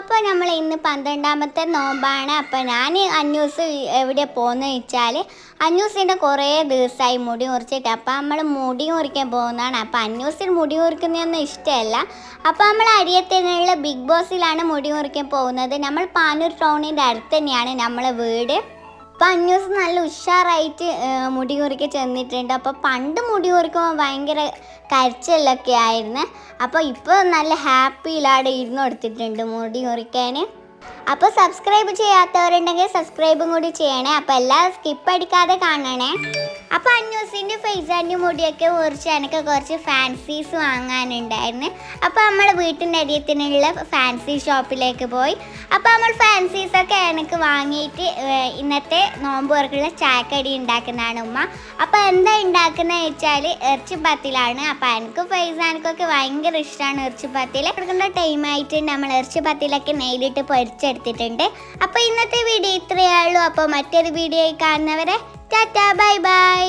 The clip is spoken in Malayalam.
അപ്പോൾ നമ്മൾ ഇന്ന് പന്ത്രണ്ടാമത്തെ നോമ്പാണ്. അപ്പോൾ ഞാൻ അന്യൂസ് എവിടെ പോകുന്നു വെച്ചാൽ അന്യൂസിന്റെ കുറേ ദിവസമായി മുടി മുറിച്ചിട്ട്. അപ്പോൾ നമ്മൾ മുടി മുറിക്കാൻ പോകുന്നതാണ്. അപ്പോൾ അന്യൂസിന് മുടി മുറിക്കുന്നതൊന്നും ഇഷ്ടമല്ല. അപ്പോൾ നമ്മൾ അരിയത്തിനുള്ള ബിഗ് ബോസിലാണ് മുടി മുറിക്കാൻ പോകുന്നത്. നമ്മൾ പാനൂർ ടൗണിന്റെ അടുത്ത് തന്നെയാണ് നമ്മളെ വീട്. അപ്പം അന്യൂസ് നല്ല ഉഷാറായിട്ട് മുടി കുറിക്ക് ചെന്നിട്ടുണ്ട്. അപ്പോൾ പണ്ട് മുടി കുറിക്കുമ്പോൾ ഭയങ്കര കരച്ചിലൊക്കെ ആയിരുന്നു. അപ്പോൾ ഇപ്പോൾ നല്ല ഹാപ്പിയിലാടെ ഇരുന്ന് കൊടുത്തിട്ടുണ്ട് മുടി കുറിക്കാൻ അപ്പോൾ സബ്സ്ക്രൈബ് ചെയ്യാത്തവരുണ്ടെങ്കിൽ സബ്സ്ക്രൈബും കൂടി ചെയ്യണേ. അപ്പോൾ എല്ലാം സ്കിപ്പ് അടിക്കാതെ കാണണേ. അപ്പോൾ അന്യൂസിന്റെ ഫേസ് ആൻഡ് മുടിയൊക്കെ മുറിച്ച് എനിക്ക് കുറച്ച് ഫാൻസീസ് വാങ്ങാനുണ്ടായിരുന്നു. അപ്പോൾ നമ്മൾ വീട്ടിന്റെ അരിയത്തിനുള്ള ഫാൻസി ഷോപ്പിലേക്ക് പോയി. അപ്പോൾ നമ്മൾ ഫാൻസീസൊക്കെ എനിക്ക് വാങ്ങിയിട്ട് ഇന്നത്തെ നോമ്പ് വർക്കുള്ള ചായക്കടി ഉണ്ടാക്കുന്നതാണ് ഉമ്മ. അപ്പോൾ എന്താ ഉണ്ടാക്കുന്നത് വെച്ചാൽ ഇറച്ചിപ്പത്തിലാണ് അപ്പോൾ എനിക്ക് ഫേസ് എനിക്കൊക്കെ ഭയങ്കര ഇഷ്ടമാണ് ഇറച്ചിപ്പത്തിൽ ടൈം ആയിട്ട് നമ്മൾ ഇറച്ചിപ്പത്തിലൊക്കെ നെയിലിട്ട് പൊരിച്ചെടുത്തിട്ടുണ്ട്. അപ്പോൾ ഇന്നത്തെ വീഡിയോ ഇത്രയേ ഉള്ളൂ. അപ്പോൾ മറ്റൊരു വീഡിയോ കാണുന്നവരെ ടാറ്റാ ബൈ ബൈ